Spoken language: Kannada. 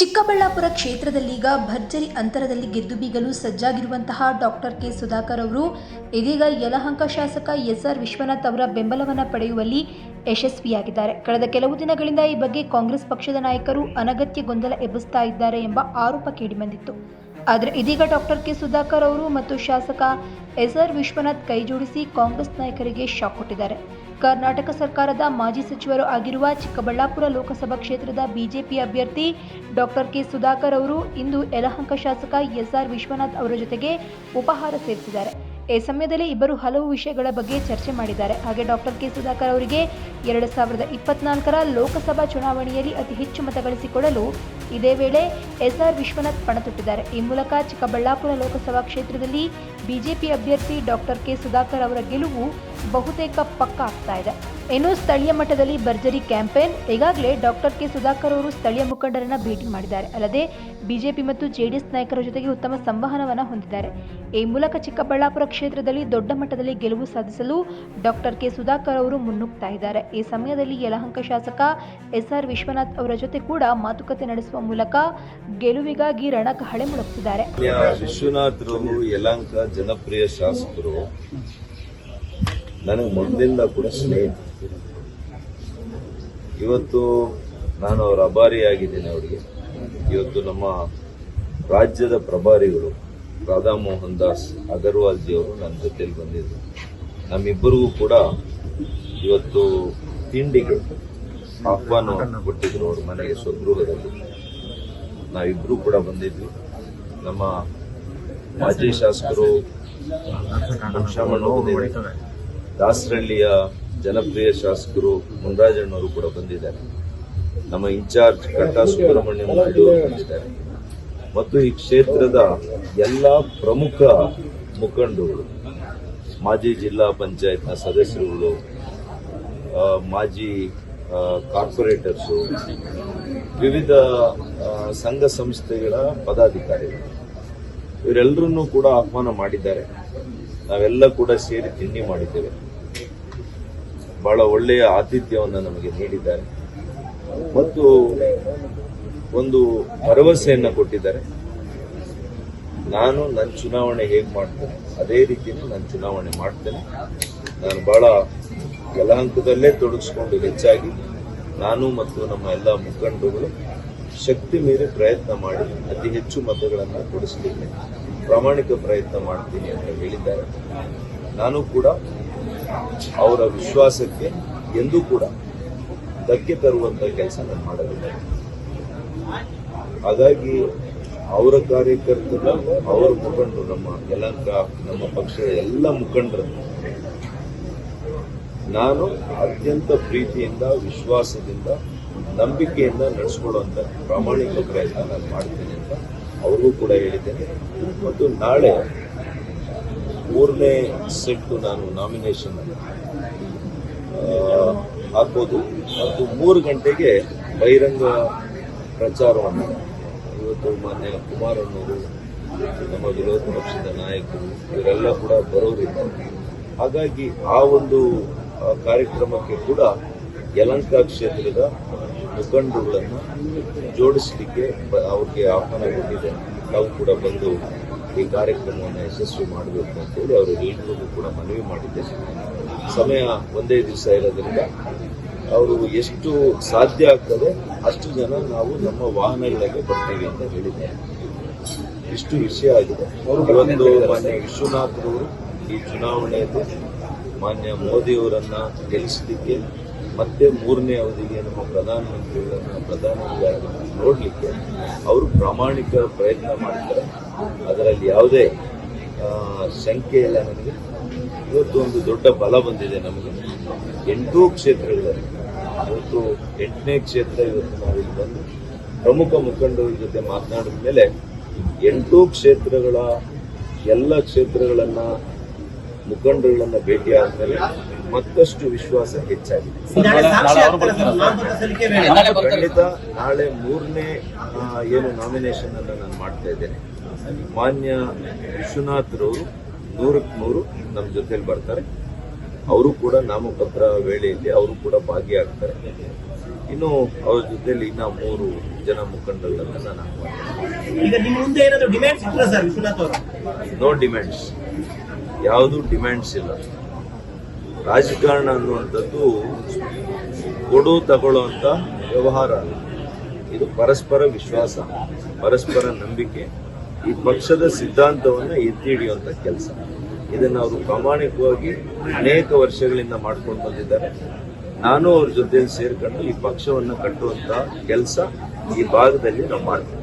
ಚಿಕ್ಕಬಳ್ಳಾಪುರ ಕ್ಷೇತ್ರದಲ್ಲೀಗ ಭರ್ಜರಿ ಅಂತರದಲ್ಲಿ ಗೆದ್ದು ಬೀಗಲು ಸಜ್ಜಾಗಿರುವಂತಹ ಡಾಕ್ಟರ್ ಕೆ. ಸುಧಾಕರ್ ಅವರು, ಇದೀಗ ಯಲಹಂಕ ಶಾಸಕ ಎಸ್ಆರ್ ವಿಶ್ವನಾಥ್ ಅವರ ಬೆಂಬಲವನ್ನು ಪಡೆಯುವಲ್ಲಿ ಯಶಸ್ವಿಯಾಗಿದ್ದಾರೆ. ಕಳೆದ ಕೆಲವು ದಿನಗಳಿಂದ ಈ ಬಗ್ಗೆ ಕಾಂಗ್ರೆಸ್ ಪಕ್ಷದ ನಾಯಕರು ಅನಗತ್ಯ ಗೊಂದಲ ಎಬ್ಬಿಸ್ತಾ ಇದ್ದಾರೆ ಎಂಬ ಆರೋಪ ಕೇಳಿಬಂದಿತ್ತು ಆದರೆ ಇದೀಗ ಡಾಕ್ಟರ್ ಕೆ. ಸುಧಾಕರ್ ಅವರು ಮತ್ತು ಶಾಸಕ ಎಸ್ಆರ್ ವಿಶ್ವನಾಥ್ ಕೈಜೋಡಿಸಿ ಕಾಂಗ್ರೆಸ್ ನಾಯಕರಿಗೆ ಶಾಕ್ ಕೊಟ್ಟಿದ್ದಾರೆ. ಕರ್ನಾಟಕ ಸರ್ಕಾರದ ಮಾಜಿ ಸಚಿವರು ಆಗಿರುವ ಚಿಕ್ಕಬಳ್ಳಾಪುರ ಲೋಕಸಭಾ ಕ್ಷೇತ್ರದ ಬಿಜೆಪಿ ಅಭ್ಯರ್ಥಿ ಡಾಕ್ಟರ್ ಕೆ ಸುಧಾಕರ್ ಅವರು ಇಂದು ಯಲಹಂಕ ಶಾಸಕ ಎಸ್ಆರ್ ವಿಶ್ವನಾಥ್ ಅವರ ಜೊತೆಗೆ ಉಪಹಾರ ಸೇರಿಸಿದ್ದಾರೆ. ಈ ಸಮಯದಲ್ಲಿ ಇಬ್ಬರು ಹಲವು ವಿಷಯಗಳ ಬಗ್ಗೆ ಚರ್ಚೆ ಮಾಡಿದ್ದಾರೆ. ಹಾಗೆ ಡಾಕ್ಟರ್ ಕೆ ಸುಧಾಕರ್ ಅವರಿಗೆ ಎರಡು ಸಾವಿರದ ಇಪ್ಪತ್ನಾಲ್ಕರ ಲೋಕಸಭಾ ಚುನಾವಣೆಯಲ್ಲಿ ಅತಿ ಹೆಚ್ಚು ಮತ ಗಳಿಸಿಕೊಳ್ಳಲು ಇದೇ ವೇಳೆ ಎಸ್ಆರ್ ವಿಶ್ವನಾಥ್ ಪಣತೊಟ್ಟಿದ್ದಾರೆ. ಈ ಮೂಲಕ ಚಿಕ್ಕಬಳ್ಳಾಪುರ ಲೋಕಸಭಾ ಕ್ಷೇತ್ರದಲ್ಲಿ ಬಿಜೆಪಿ ಅಭ್ಯರ್ಥಿ ಡಾಕ್ಟರ್ ಕೆ ಸುಧಾಕರ್ ಅವರ ಗೆಲುವು ಬಹುತೇಕ ಪಕ್ಕ ಆಗ್ತಾ ಇದೆ. ಇನ್ನು ಸ್ಥಳೀಯ ಮಟ್ಟದಲ್ಲಿ ಭರ್ಜರಿ ಕ್ಯಾಂಪೇನ್, ಈಗಾಗಲೇ ಡಾಕ್ಟರ್ ಕೆ ಸುಧಾಕರ್ ಅವರು ಸ್ಥಳೀಯ ಮುಖಂಡರನ್ನ ಭೇಟಿ ಮಾಡಿದ್ದಾರೆ. ಅಲ್ಲದೆ ಬಿಜೆಪಿ ಮತ್ತು ಜೆಡಿಎಸ್ ನಾಯಕರ ಜೊತೆಗೆ ಉತ್ತಮ ಸಂವಹನವನ್ನು ಹೊಂದಿದ್ದಾರೆ. ಈ ಮೂಲಕ ಚಿಕ್ಕಬಳ್ಳಾಪುರ ಕ್ಷೇತ್ರದಲ್ಲಿ ದೊಡ್ಡ ಮಟ್ಟದಲ್ಲಿ ಗೆಲುವು ಸಾಧಿಸಲು ಡಾಕ್ಟರ್ ಕೆ ಸುಧಾಕರ್ ಅವರು ಮುನ್ನುಗ್ತಾ ಇದ್ದಾರೆ. ಈ ಸಮಯದಲ್ಲಿ ಯಲಹಂಕ ಶಾಸಕ ಎಸ್ಆರ್ ವಿಶ್ವನಾಥ್ ಅವರ ಜೊತೆ ಕೂಡ ಮಾತುಕತೆ ನಡೆಸುವ ಮೂಲಕ ಗೆಲುವಿಗಾಗಿ ರಣಕಹಳೆ ಯಲಂಕ ಜನಪ್ರಿಯ ಶಾಸಕರು, ನನಗೆ ಮೊದಲಿಂದ ಕೂಡ ಸ್ನೇಹಿತರು. ಇವತ್ತು ನಾನು ಅವರ ಅಭಾರಿಯಾಗಿದ್ದೇನೆ ಅವರಿಗೆ. ಇವತ್ತು ನಮ್ಮ ರಾಜ್ಯದ ಪ್ರಭಾರಿಗಳು ರಾಧಾ ಮೋಹನ್ ದಾಸ್ ಅಗರ್ವಾಲ್ ಜಿ ಅವರು ನನ್ನ ಜೊತೆಯಲ್ಲಿ ಬಂದಿದ್ರು. ನಮ್ಮಿಬ್ಬರಿಗೂ ಕೂಡ ಇವತ್ತು ತಿಂಡಿಗಳು ಆಹ್ವಾನ ಕೊಟ್ಟಿದ್ರು ಅವ್ರ ಮನೆಗೆ ಸ್ವಗೃಹದಲ್ಲಿ. ನಾವಿಬ್ಬರೂ ಕೂಡ ಬಂದಿದ್ವಿ. ನಮ್ಮ ಮಾಜಿ ಶಾಸಕರು ದಾಸರಳ್ಳಿಯ ಜನಪ್ರಿಯ ಶಾಸಕರು ಮುನ್ರಾಜಣ್ಣವರು ಕೂಡ ಬಂದಿದ್ದಾರೆ. ನಮ್ಮ ಇನ್ಚಾರ್ಜ್ ಕಟ್ಟಾ ಸುಬ್ರಹ್ಮಣ್ಯ ಬಂದಿದ್ದಾರೆ. ಮತ್ತು ಈ ಕ್ಷೇತ್ರದ ಎಲ್ಲ ಪ್ರಮುಖ ಮುಖಂಡರುಗಳು, ಮಾಜಿ ಜಿಲ್ಲಾ ಪಂಚಾಯತ್ನ ಸದಸ್ಯರುಗಳು ಮಾಜಿ ಕಾರ್ಪೊರೇಟರ್ಸು, ವಿವಿಧ ಸಂಘ ಸಂಸ್ಥೆಗಳ ಪದಾಧಿಕಾರಿಗಳು. ಇವರೆಲ್ಲರನ್ನೂ ಕೂಡ ಆಹ್ವಾನ ಮಾಡಿದ್ದಾರೆ. ನಾವೆಲ್ಲ ಕೂಡ ಸೇರಿ ತಿಂಡಿ ಮಾಡಿದ್ದೇವೆ. ಬಹಳ ಒಳ್ಳೆಯ ಆತಿಥ್ಯವನ್ನು ನಮಗೆ ನೀಡಿದ್ದಾರೆ. ಮತ್ತು ಒಂದು ಭರವಸೆಯನ್ನು ಕೊಟ್ಟಿದ್ದಾರೆ. ನಾನು ನನ್ನ ಚುನಾವಣೆ ಹೇಗೆ ಮಾಡ್ತೇನೆ, ಅದೇ ರೀತಿಯೂ ನಾನು ಚುನಾವಣೆ ಮಾಡ್ತೇನೆ. ನಾನು ಬಹಳ ಯಲಹಂಕದಲ್ಲೇ ತೊಡಗಿಸ್ಕೊಂಡು ಹೆಚ್ಚಾಗಿ, ನಾನು ಮತ್ತು ನಮ್ಮ ಎಲ್ಲ ಮುಖಂಡರುಗಳು ಶಕ್ತಿ ಮೀರಿ ಪ್ರಯತ್ನ ಮಾಡಿ ಅತಿ ಹೆಚ್ಚು ಮತಗಳನ್ನು ಕೊಡಿಸಲಿಕ್ಕೆ ಪ್ರಾಮಾಣಿಕ ಪ್ರಯತ್ನ ಮಾಡ್ತೀನಿ ಅಂತ ಹೇಳಿದ್ದಾರೆ. ನಾನು ಕೂಡ ಅವರ ವಿಶ್ವಾಸಕ್ಕೆ ಎಂದೂ ಕೂಡ ಧಕ್ಕೆ ತರುವಂತ ಕೆಲಸ ನಾನು ಮಾಡಲಿಲ್ಲ. ಹಾಗಾಗಿ ಅವರ ಕಾರ್ಯಕರ್ತರು, ಅವರ ಮುಖಂಡರು, ನಮ್ಮ ಯಲಂಕ ನಮ್ಮ ಪಕ್ಷದ ಎಲ್ಲ ಮುಖಂಡರನ್ನು ನಾನು ಅತ್ಯಂತ ಪ್ರೀತಿಯಿಂದ, ವಿಶ್ವಾಸದಿಂದ ನಂಬಿಕೆಯಿಂದ ನಡೆಸ್ಕೊಳ್ಳುವಂತ ಪ್ರಾಮಾಣಿಕ ಪ್ರಯತ್ನ ನಾನು ಮಾಡ್ತೇನೆ ಅಂತ ಅವ್ರಿಗೂ ಕೂಡ ಹೇಳಿದ್ದೇನೆ. ಮತ್ತು ನಾಳೆ ಮೂರನೇ ಸೆಟ್ಟು ನಾನು ನಾಮಿನೇಷನ್ ಹಾಕೋದು ಮತ್ತು ಮೂರು ಗಂಟೆಗೆ ಬಹಿರಂಗ ಪ್ರಚಾರವನ್ನು ಇವತ್ತು ಮಾನ್ಯ ಕುಮಾರಣ್ಣವರು ನಮ್ಮ ವಿರೋಧ ಪಕ್ಷದ ನಾಯಕರು, ಇವರೆಲ್ಲ ಕೂಡ ಬರೋರಿದ್ದಾರೆ. ಹಾಗಾಗಿ ಆ ಒಂದು ಕಾರ್ಯಕ್ರಮಕ್ಕೆ ಕೂಡ ಯಲಂಕ ಕ್ಷೇತ್ರದ ಮುಖಂಡರುಗಳನ್ನು ಜೋಡಿಸಲಿಕ್ಕೆ ಅವ್ರಿಗೆ ಆಹ್ವಾನ ಕೊಟ್ಟಿದೆ. ನಾವು ಕೂಡ ಬಂದು ಈ ಕಾರ್ಯಕ್ರಮವನ್ನು ಯಶಸ್ವಿ ಮಾಡಬೇಕು ಅಂತೇಳಿ ಅವರು ಎಲ್ಲರಿಗೂ ಕೂಡ ಮನವಿ ಮಾಡಿದ್ದೆ. ಸಮಯ ಒಂದೇ ದಿವಸ ಇರೋದ್ರಿಂದ ಅವರು ಎಷ್ಟು ಸಾಧ್ಯ ಆಗ್ತದೆ ಅಷ್ಟು ಜನ ನಾವು ನಮ್ಮ ವಾಹನಗಳಿಗೆ ಬರ್ತೀವಿ ಅಂತ ಹೇಳಿದೆ ಇಷ್ಟು ವಿಷಯ ಆಗಿದೆ. ಒಂದು ಮಾನ್ಯ ವಿಶ್ವನಾಥ್ರವರು ಈ ಚುನಾವಣೆಯಲ್ಲಿ ಮಾನ್ಯ ಮೋದಿಯವರನ್ನ ಗೆಲ್ಲಿಸಲಿಕ್ಕೆ ಮತ್ತೆ ಮೂರನೇ ಅವಧಿಗೆ ನಮ್ಮ ಪ್ರಧಾನಮಂತ್ರಿಗಳನ್ನು ಪ್ರಧಾನಮಂತ್ರಿಗಳನ್ನ ನೋಡಲಿಕ್ಕೆ ಅವರು ಪ್ರಾಮಾಣಿಕ ಪ್ರಯತ್ನ ಮಾಡ್ತಾರೆ. ಅದರಲ್ಲಿ ಯಾವುದೇ ಶಂಕೆ ಇಲ್ಲ ನಮಗೆ. ಇವತ್ತು ಒಂದು ದೊಡ್ಡ ಬಲ ಬಂದಿದೆ ನಮಗೆ. ಎಂಟೂ ಕ್ಷೇತ್ರಗಳಲ್ಲಿ ಇವತ್ತು ಎಂಟನೇ ಕ್ಷೇತ್ರ ಇವತ್ತು ನಾವಿಲ್ಲಿ ಬಂದು ಪ್ರಮುಖ ಮುಖಂಡರ ಜೊತೆ ಮಾತನಾಡಿದ ಮೇಲೆ ಎಂಟೂ ಕ್ಷೇತ್ರಗಳ ಎಲ್ಲ ಕ್ಷೇತ್ರಗಳನ್ನು ಮುಖಂಡರುಗಳನ್ನು ಭೇಟಿ ಆದ್ಮೇಲೆ ಮತ್ತಷ್ಟು ವಿಶ್ವಾಸ ಹೆಚ್ಚಾಗಿದೆ. ಖಂಡಿತ ನಾಳೆ ಮೂರನೇ ಏನು ನಾಮಿನೇಷನ್ ಅನ್ನು ನಾನು ಮಾಡ್ತಾ ಇದ್ದೇನೆ. ಮಾನ್ಯ ವಿಶ್ವನಾಥ್ರವರು ನೂರಕ್ಕೆ ನೂರು ನಮ್ಮ ಜೊತೆಲಿ ಬರ್ತಾರೆ. ಅವರು ಕೂಡ ನಾಮಪತ್ರ ವೇಳೆಯಲ್ಲಿ ಅವರು ಕೂಡ ಭಾಗಿಯಾಗ್ತಾರೆ. ಇನ್ನು ಅವ್ರ ಜೊತೆಲಿ ಇನ್ನ ಮೂರು ಜನ ಮುಖಂಡರನ್ನ ನಾನು ನೋ ಡಿಮ್ಯಾಂಡ್ಸ್ ಯಾವುದು ಡಿಮ್ಯಾಂಡ್ಸ್ ಇಲ್ಲ. ರಾಜಕಾರಣ ಅನ್ನುವಂಥದ್ದು ಕೊಡು, ತಗೊಳ್ಳೋ ಅಂತ ವ್ಯವಹಾರ ಇದು ಪರಸ್ಪರ ವಿಶ್ವಾಸ, ಪರಸ್ಪರ ನಂಬಿಕೆ. ಈ ಪಕ್ಷದ ಸಿದ್ಧಾಂತವನ್ನು ಎತ್ತಿ ಹಿಡಿಯುವಂಥ ಕೆಲಸ. ಇದನ್ನು ಅವರು ಪ್ರಾಮಾಣಿಕವಾಗಿ ಅನೇಕ ವರ್ಷಗಳಿಂದ ಮಾಡ್ಕೊಂಡು ಬಂದಿದ್ದಾರೆ. ನಾನು ಅವ್ರ ಜೊತೆ ಸೇರ್ಕೊಂಡು ಈ ಪಕ್ಷವನ್ನು ಕಟ್ಟುವಂತ ಕೆಲಸ ಈ ಭಾಗದಲ್ಲಿ ನಾವು ಮಾಡ್ತೀವಿ.